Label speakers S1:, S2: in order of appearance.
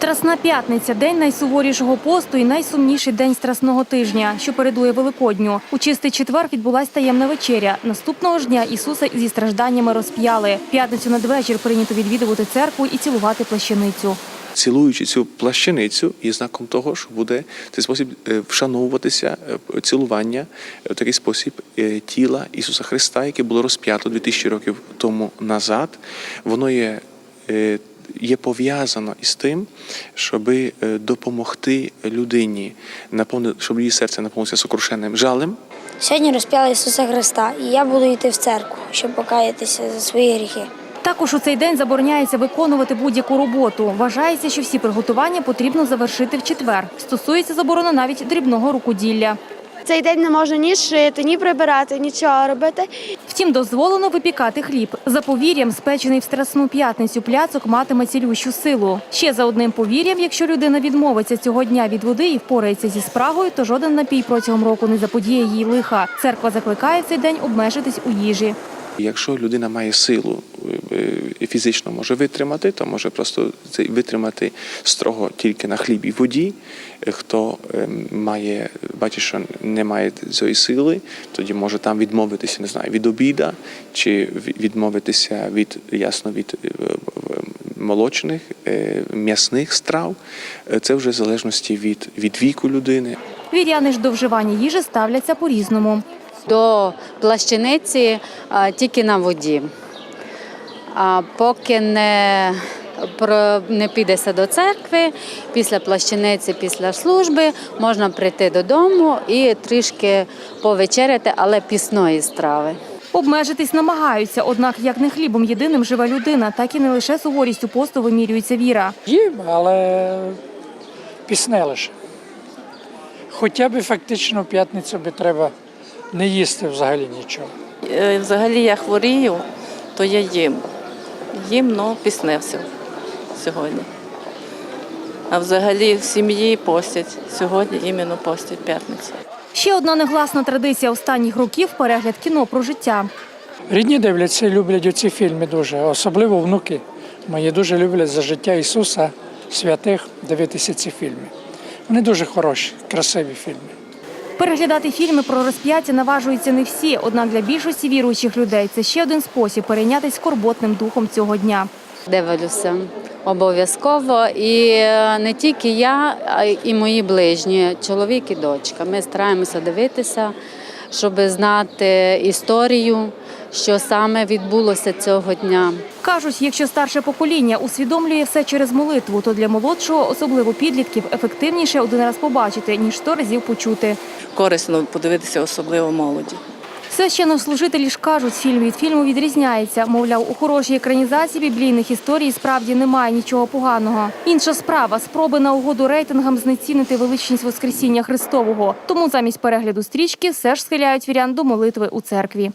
S1: Страсна п'ятниця день найсуворішого посту і найсумніший день страсного тижня, що передує Великодню. У чистий четвер відбулась таємна вечеря. Наступного ж дня Ісуса зі стражданнями розп'яли. П'ятницю надвечір прийнято відвідувати церкву і цілувати плащаницю.
S2: Цілуючи цю плащаницю, є знаком того, що буде цей спосіб е, вшановуватися е, цілування в такий спосіб е, тіла Ісуса Христа, яке було розп'ято 2000 років тому назад. Воно є, е, є пов'язано із тим, щоб допомогти людині, наповни- щоб її серце наповнилося сокрушенним жалем.
S3: Сьогодні розп'яли Ісуса Христа, і я буду йти в церкву, щоб покаятися за свої гріхи.
S1: Також у цей день забороняється виконувати будь-яку роботу. Вважається, що всі приготування потрібно завершити в четвер. Стосується заборона навіть дрібного рукоділля.
S4: Цей день не можна ні шити, ні прибирати, нічого робити.
S1: Втім, дозволено випікати хліб. За повір'ям, спечений в страсну п'ятницю пляцок матиме цілющу силу. Ще за одним повір'ям, якщо людина відмовиться цього дня від води і впорається зі спрагою, то жоден напій протягом року не заподіє їй лиха. Церква закликає в цей день обмежитись у їжі.
S2: Якщо людина має силу і фізично може витримати, то може просто це витримати строго тільки на хліб і воді. Е, Хто е, має, бачить, що не має цієї сили, тоді може там відмовитися, не знаю, від обіда чи ві- відмовитися від ясно від е, молочних е, м'ясних страв. Це вже в залежності від, від віку людини.
S1: Віряни ж до вживання їжі ставляться по-різному.
S5: до плащаниці а, тільки на воді. А поки не, про- не підеться до церкви, після плащаниці, після служби можна прийти додому і трішки повечеряти, але пісної страви.
S1: Обмежитись намагаються, однак як не хлібом єдиним живе людина, так і не лише суворістю посту вимірюється віра.
S6: Їм, але пісне лише. Хоча б фактично в п'ятницю би треба не їсти взагалі нічого.
S7: Е, Взагалі я хворію, то я їм. Їм, ну, пісне все сьогодні. А взагалі в сім'ї постять. Сьогодні іменно постять п'ятницю.
S1: Ще одна негласна традиція останніх років перегляд кіно про життя.
S6: Рідні дивляться і люблять оці фільми дуже, особливо внуки. Мої дуже люблять за життя Ісуса, святих дивитися ці фільми. Вони дуже хороші, красиві фільми.
S1: Переглядати фільми про розп'яття наважуються не всі, однак для більшості віруючих людей це ще один спосіб перейнятися скорботним духом цього дня.
S5: Дивлюся обов'язково. І е, не тільки я, а і мої ближні, чоловік і дочка. Ми стараємося дивитися, щоб знати історію, що саме відбулося цього дня.
S1: Кажуть, якщо старше покоління усвідомлює все через молитву, то для молодшого, особливо підлітків, ефективніше один раз побачити, ніж сто разів почути.
S7: Корисно подивитися, особливо молоді.
S1: Священнослужителі ж кажуть, фільм від фільму відрізняється. Мовляв, у хорошій екранізації біблійних історій справді немає нічого поганого. Інша справа спроби на угоду рейтингам знецінити величність Воскресіння Христового. Тому замість перегляду стрічки все ж схиляють вірян до молитви у церкві.